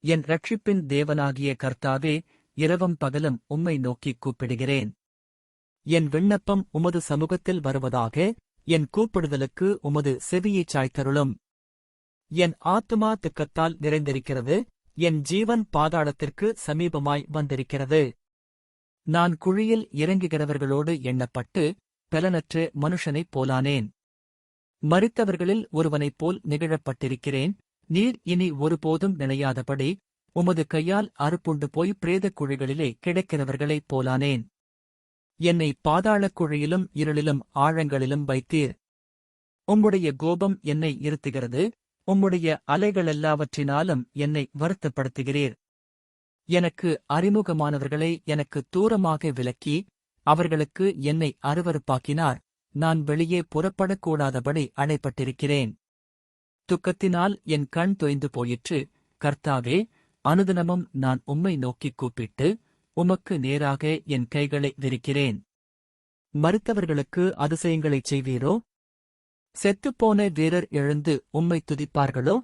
என் ரட்சிப்பின் தேவனாகிய கர்த்தாவே இரவும் பகலும் உம்மை நோக்கிக் கூப்பிடுகிறேன். என் விண்ணப்பம் உமது சமூகத்தில் வருவதாக என் கூப்பிடுதலுக்கு உமது செவியைச் சாய்த்தருளும். என் ஆத்துமா திக்கத்தால் நிறைந்திருக்கிறது என் ஜீவன் பாதாளத்திற்கு சமீபமாய் வந்திருக்கிறது. நான் குழியில் இறங்குகிறவர்களோடு எண்ணப்பட்டு பலனற்று மனுஷனைப் போலானேன். மறித்தவர்களில் ஒருவனைப் போல் நிகழப்பட்டிருக்கிறேன் நீர் இனி ஒருபோதும் நினையாதபடி உமது கையால் அறுப்புண்டு போய் பிரேதக் குழிகளிலே கிடைக்கிறவர்களைப் போலானேன். என்னை பாதாளக் குழியிலும் இருளிலும் ஆழங்களிலும் வைத்தீர். உம்முடைய கோபம் என்னை இருத்துகிறது உம்முடைய அலைகளெல்லாவற்றினாலும் என்னை வருத்தப்படுத்துகிறீர். எனக்கு அறிமுகமானவர்களை எனக்கு தூரமாக விலக்கி அவர்களுக்கு என்னை அருவருப்பாக்கினார். நான் வெளியே புறப்படக்கூடாதபடி அணைப்பட்டிருக்கிறேன். துக்கத்தினால் என் கண் தொய்ந்து போயிற்று. கர்த்தாவே அனுதினமும் நான் உம்மை நோக்கிக் கூப்பிட்டு உமக்கு நேராக என் கைகளை விரிக்கிறேன். மறுத்தவர்களுக்கு அதிசயங்களைச் செய்வீரோ? செத்துப்போன வீரர் எழுந்து உம்மை துதிப்பார்களோ?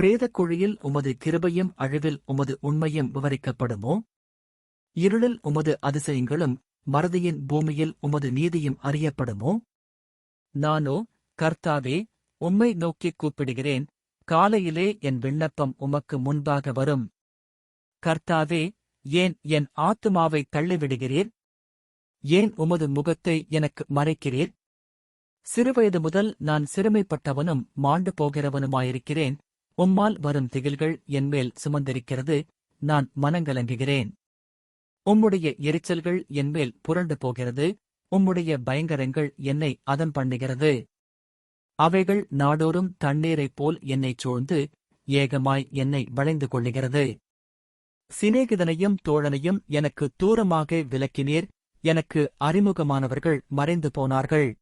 பிரேதக் குழியில் உமது கிருபையும் அழிவில் உமது உண்மையும் விவரிக்கப்படுமோ? இருளில் உமது அதிசயங்களும் மறதியின் பூமியில் உமது நீதியும் அறியப்படுமோ? நானோ கர்த்தாவே உம்மை நோக்கிக் கூப்பிடுகிறேன். காலையிலே என் விண்ணப்பம் உமக்கு முன்பாக வரும். கர்த்தாவே ஏன் என் ஆத்துமாவை தள்ளிவிடுகிறீர்? ஏன் உமது முகத்தை எனக்கு மறைக்கிறீர்? சிறுவயது முதல் நான் சிறுமைப்பட்டவனும் மாண்டு போகிறவனுமாயிருக்கிறேன். உம்மால் வரும் திகில்கள் என்மேல் சுமந்திருக்கிறது. நான் மனங்கலங்குகிறேன். உம்முடைய எரிச்சல்கள் என்மேல் புரண்டு போகிறது. உம்முடைய பயங்கரங்கள் என்னை அதம் பண்ணுகிறது அவைகள் நாடோறும் தண்ணீரைப் போல் என்னைச் சூழ்ந்து ஏகமாய் என்னை வளைந்து கொள்ளுகிறது. சிநேகிதனையும் தோழனையும் எனக்கு தூரமாக விலக்கினீர். எனக்கு அறிமுகமானவர்கள் மறைந்து போனார்கள்.